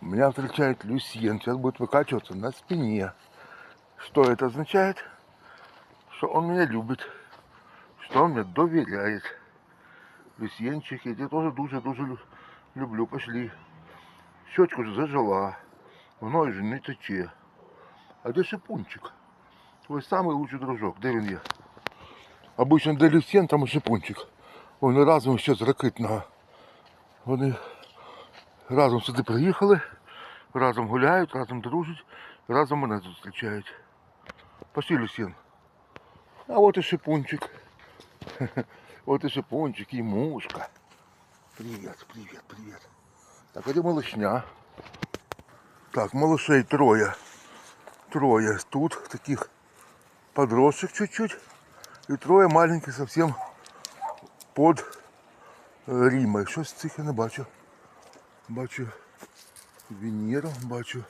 Меня встречает Люсьен. Сейчас будет выкачиваться на спине. Что это означает? Что он меня любит. Что он мне доверяет. Люсьенчик, я тебя тоже дуже-дуже лю- люблю. Пошли. Щечка вже зажила. Воно вже не тече. А де шипунчик? Твой самий лучший дружок. Де він є? Обично де Люсьен, там і шипунчик. Вони разом ще з Ракитного. Вони разом сюди приїхали, разом гуляють, разом дружать, разом мене зустрічають. Пошли, Люсьен. А от і шипунчик. От і шипунчик, і мушка. Привіт, привіт, привіт. Так, а де малышня? Так, малышей троє. Троє тут, таких подросших чуть-чуть. І троє маленьких совсем под е, Рімою. Щось цих я не бачу. Бачу Венеру, бачу